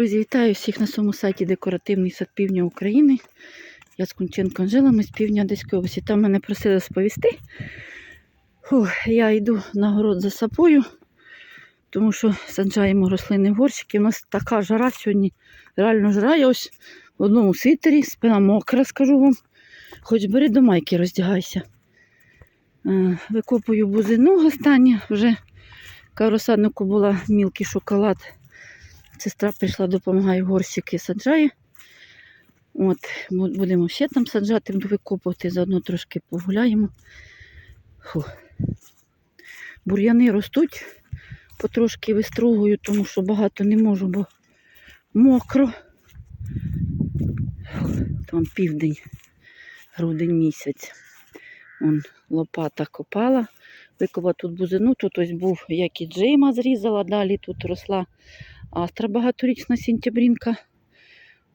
Друзі, вітаю всіх на своєму сайті Декоративний сад Півдня України. Я з Кунченко Анжела, ми з півдня Одеської області. Там мене просили сповісти. Фух, я йду на город за сапою, тому що саджаємо рослини в горщики. У нас така жара сьогодні. Реально жара. Я ось в одному світері, спина мокра, скажу вам. Хоч бери до майки, роздягайся. Е, Викопую бузину останнє. Вже розсаднику була мілкий шоколад. Сестра прийшла, допомагає горщики саджає. От, будемо ще там саджати, викопувати, заодно трошки погуляємо. Фу. Бур'яни ростуть, потрошки вистругую, тому що багато не можу, бо мокро. Там південь, грудень місяць. Вон, лопата копала, викопала тут бузину, тут ось був, як і джейма зрізала, далі тут росла Астра багаторічна сентябрінка.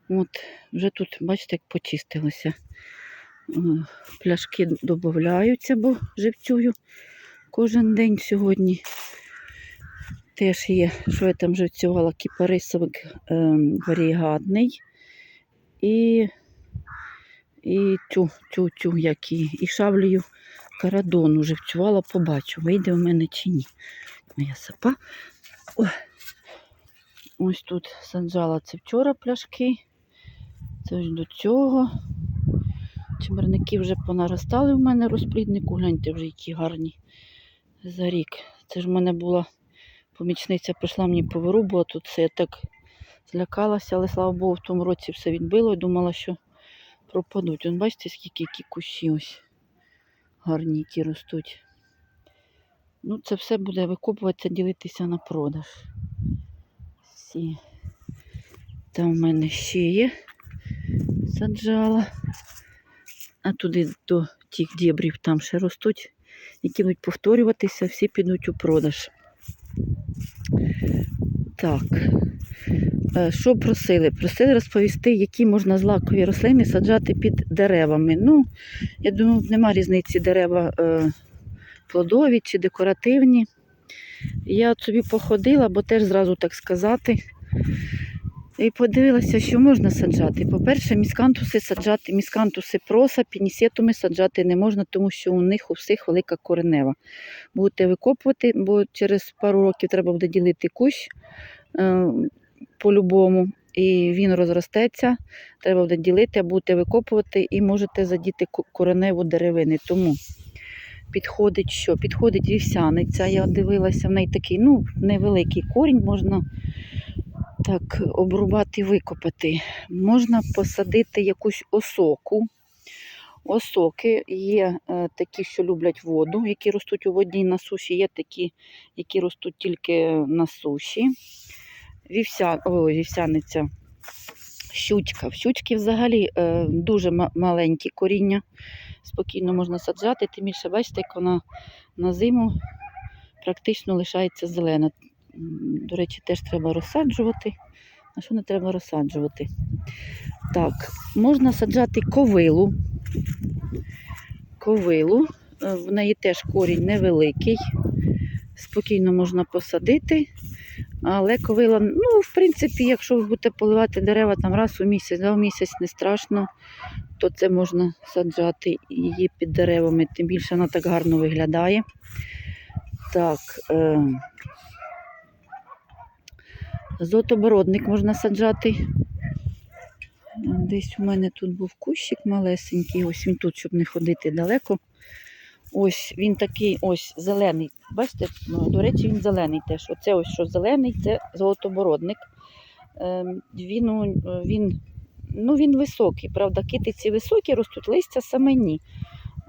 От, вже тут, бачите, як почистилося. Е, Пляшки додаються, бо живцюю кожен день сьогодні. Теж є, що я там живцювала, кіпарисовик е, варігатний. І, і тю, тю, тю, як і, і шавлею карадону живцювала, побачу, вийде в мене чи ні. Моя сапа. Ой. Ось тут саджала це вчора пляшки. Це ось до цього. Чимерники вже понаростали в мене розпліднику. Гляньте вже які гарні за рік. Це ж в мене була помічниця, прийшла мені по а тут це я так злякалася, але слава Богу, в тому році все відбило і думала, що пропадуть. Вон бачите, скільки які кущі ось гарні, які ростуть. Ну, це все буде викопуватися, ділитися на продаж всі. Там в мене ще є саджала. А туди до тих дібрів там ще ростуть, які будуть повторюватися, всі підуть у продаж. Так. Е, Що просили? Просили розповісти, які можна злакові рослини саджати під деревами. Ну, я думаю, нема різниці дерева е, плодові чи декоративні. Я от собі походила, бо теж зразу так сказати. І подивилася, що можна саджати. По-перше, міскантуси саджати, міскантуси проса, пінісетуми саджати не можна, тому що у них у всіх велика коренева. Будете викопувати, бо через пару років треба буде ділити кущ е, по-любому. І він розростеться, треба буде ділити, будете викопувати і можете задіти кореневу деревини. Тому підходить що? Підходить вівсяниця. Я дивилася, в неї такий ну, невеликий корінь, можна так обрубати і викопати. Можна посадити якусь осоку. Осоки є е, такі, що люблять воду, які ростуть у воді на суші, є такі, які ростуть тільки на суші. Вівся, о, вівсяниця, щучка. В щучки взагалі е, дуже маленькі коріння, спокійно можна саджати, тим більше, бачите, як вона на зиму практично лишається зелена. До речі, теж треба розсаджувати. А що не треба розсаджувати? Так, можна саджати ковилу. Ковилу. Е, В неї теж корінь невеликий. Спокійно можна посадити. Але ковила, ну, в принципі, якщо ви будете поливати дерева там раз у місяць, два в місяць не страшно, то це можна саджати її під деревами, тим більше вона так гарно виглядає. Так, е, зотобородник можна саджати. Десь у мене тут був кущик малесенький, ось він тут, щоб не ходити далеко. Ось він такий ось зелений. Бачите, ну, до речі, він зелений теж. Оце ось що зелений, це золотобородник. Ем, він, він, ну, він високий, правда, китиці високі, ростуть листя саме ні.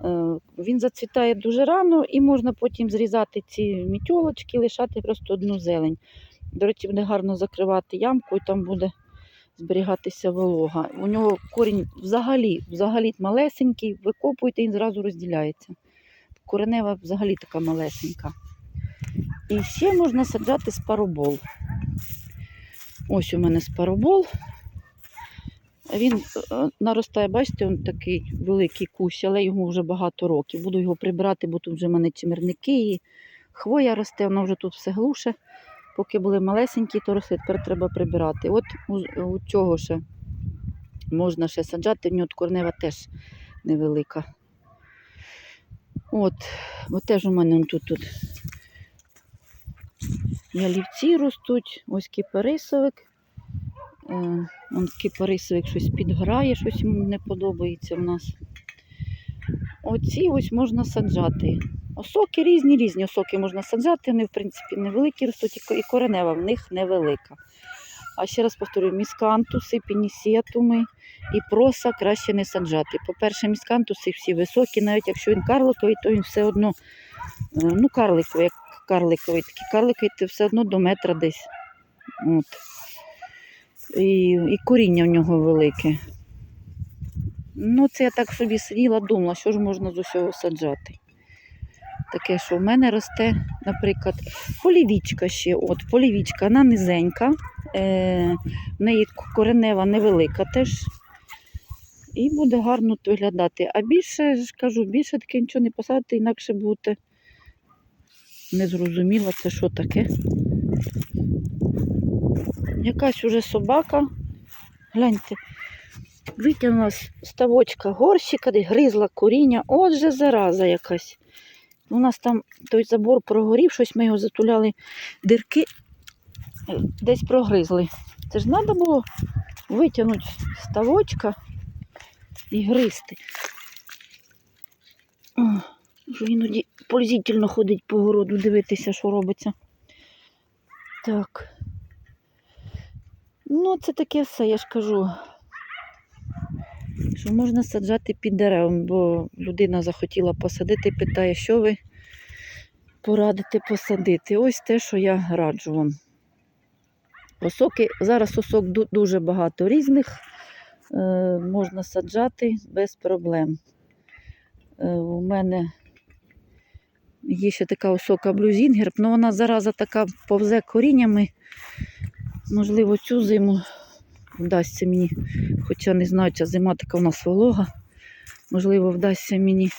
Е, Він зацвітає дуже рано і можна потім зрізати ці мітьолочки, лишати просто одну зелень. До речі, буде гарно закривати ямку і там буде зберігатися волога. У нього корінь взагалі, взагалі малесенький, викопуєте, він зразу розділяється. Коренева взагалі така малесенька. І ще можна саджати спаробол. Ось у мене спаробол. Він е, наростає, бачите, він такий великий кущ, але йому вже багато років. Буду його прибирати, бо тут вже в мене чимерники і хвоя росте, вона вже тут все глуше. Поки були малесенькі, то росли, тепер треба прибирати. От у, у цього ще можна ще саджати, в нього корнева теж невелика. От, от теж у мене тут, тут ялівці ростуть, ось кіпарисовик. Е, он кіпарисовик щось підграє, щось йому не подобається в нас. Оці ось можна саджати. Осоки різні, різні осоки можна саджати, вони, в принципі, невеликі ростуть, і коренева в них невелика. А ще раз повторюю, міскантуси, пінісіатуми і проса краще не саджати. По-перше, міскантуси всі високі, навіть якщо він карликовий, то він все одно, е, ну, карликовий, як карликовий, такий карликовий, то все одно до метра десь. От. І, і коріння в нього велике. Ну, це я так собі сиділа, думала, що ж можна з усього саджати. Таке, що в мене росте, наприклад, полівічка ще. От, полівічка, вона низенька, е, в неї коренева невелика теж. І буде гарно виглядати. А більше, ж кажу, більше таке нічого не посадити, інакше буде незрозуміло, це що таке. Якась уже собака. Гляньте, витягнула ставочка горщика, де гризла коріння. Отже, зараза якась. У нас там той забор прогорів, щось ми його затуляли, дирки е, десь прогризли. Це ж треба було витягнути ставочка і гризти. О, іноді пользительно ходить по городу, дивитися, що робиться. Так. Ну, це таке все, я ж кажу. Що можна саджати під деревом, бо людина захотіла посадити, питає, що ви порадите посадити. Ось те, що я раджу вам. Осоки, зараз осок дуже багато різних, можна саджати без проблем. Е, у мене є ще така осока блюзінгер, але вона зараза така повзе коріннями. Можливо, цю зиму вдасться мені, хоча не знаю, ця зима така в нас волога. Можливо, вдасться мені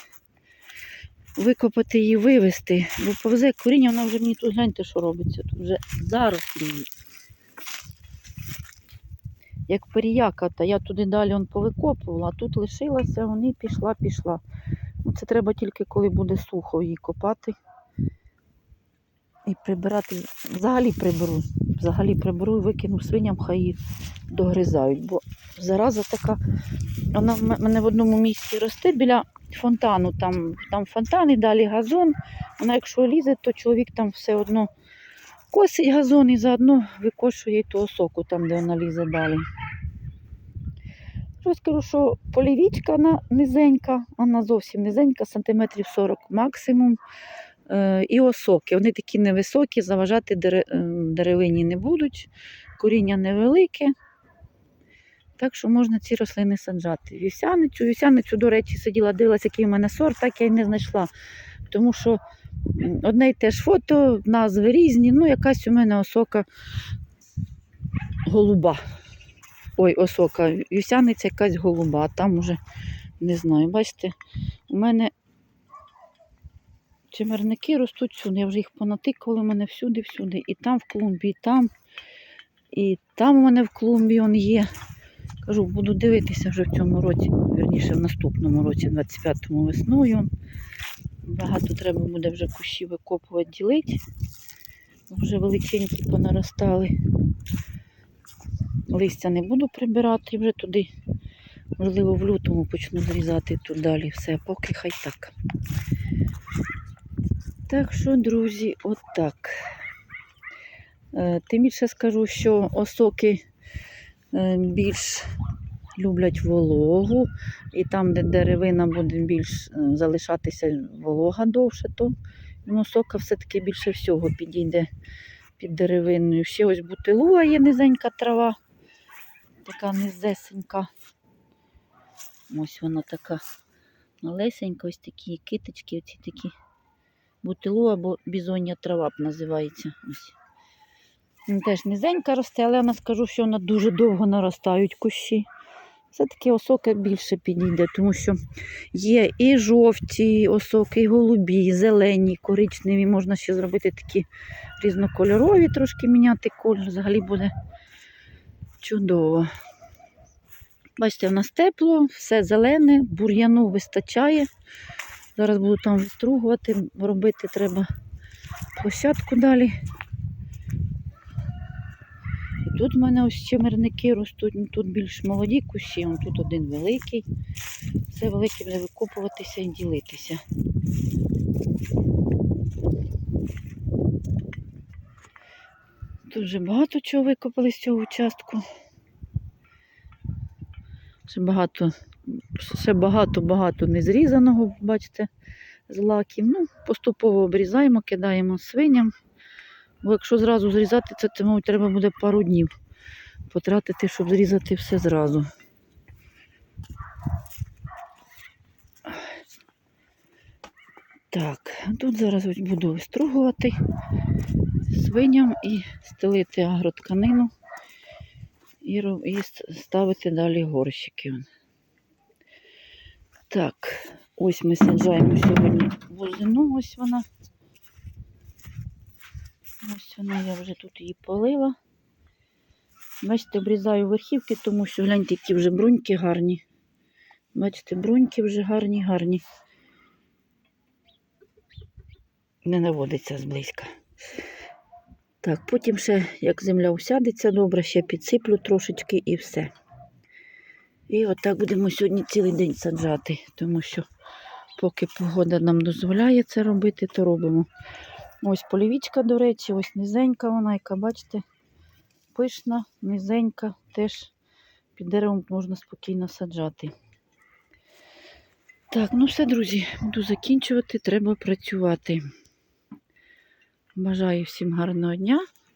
викопати її, вивезти, бо повзе коріння, вона вже мені тут гляньте, що робиться. Тут вже зарослі. Як періяка, та я туди далі он повикопувала, а тут лишилася, вони пішла, пішла. Ну, Це треба тільки коли буде сухо її копати і прибирати. Взагалі приберу. Взагалі приберу і викину свиням, хай її догризають. Бо зараза така, вона в мене в одному місці росте біля фонтану. Там, там фонтан і далі газон. Вона, якщо лізе, то чоловік там все одно косить газон і заодно викошує й того соку, там, де вона лізе далі. Що скажу, що полівічка вона низенька, вона зовсім низенька, сантиметрів 40 максимум. Е, і осоки. Вони такі невисокі, заважати ем, деревині не будуть, коріння невелике. Так що можна ці рослини саджати. Вівсяницю, вівсяницю, до речі, сиділа, дивилася, який в мене сорт, так я й не знайшла. Тому що одне й те ж фото, назви різні. Ну, якась у мене осока голуба. Ой, осока, вівсяниця якась голуба, а там уже не знаю. Бачите, у мене чимерники ростуть всюди. Я вже їх понатикала, у мене всюди, всюди. І там в клумбі, і там. І там у мене в клумбі он є. Кажу, буду дивитися вже в цьому році, вірніше в наступному році, 25-му весною. Багато треба буде вже кущі викопувати, ділити. Вже величенькі понаростали. Листя не буду прибирати вже туди. Можливо, в лютому почну зрізати тут далі все, поки хай так. Так що, друзі, отак. Е, Тим більше скажу, що осоки е, більш люблять вологу, і там, де деревина буде більш е, залишатися волога довше, то ну, осока все-таки більше всього підійде під деревиною. Ще ось бутилуа є низенька трава, така низесенька. Ось вона така малесенька, ось такі китички, оці такі. Бутилу або бізоння трава б називається. Ось. Теж низенька росте, але вона скажу, що вона дуже довго наростають кущі. Все-таки осока більше підійде, тому що є і жовті осоки, і голубі, і зелені, і коричневі. Можна ще зробити такі різнокольорові, трошки міняти колір. Взагалі буде чудово. Бачите, в нас тепло, все зелене, бур'яну вистачає. Зараз буду там вистругувати, робити треба площадку далі. Тут в мене ось чимерники ростуть, ну, тут більш молоді кущі, тут один великий. Це великий буде викопуватися і ділитися. Тут вже багато чого викопали з цього участку. Ще багато, ще багато-багато незрізаного, бачите, з лаків. Ну, поступово обрізаємо, кидаємо свиням. Бо якщо зразу зрізати це, то, мабуть, треба буде пару днів потратити, щоб зрізати все зразу. Так, тут зараз буду вистругувати свиням і стелити агротканину і, і ставити далі горщики. Так, ось ми саджаємо сьогодні бузину, ось вона. Ось вона, я вже тут її полила. Бачите, обрізаю верхівки, тому що гляньте, які вже бруньки гарні. Бачите, бруньки вже гарні, гарні. Не наводиться зблизька. Так, потім ще, як земля усядеться добре, ще підсиплю трошечки і все. І отак будемо сьогодні цілий день саджати, тому що поки погода нам дозволяє це робити, то робимо. Ось полівічка, до речі, ось низенька вона, яка, бачите, пишна, низенька, теж під деревом можна спокійно саджати. Так, ну все, друзі, буду закінчувати, треба працювати. Бажаю всім гарного дня.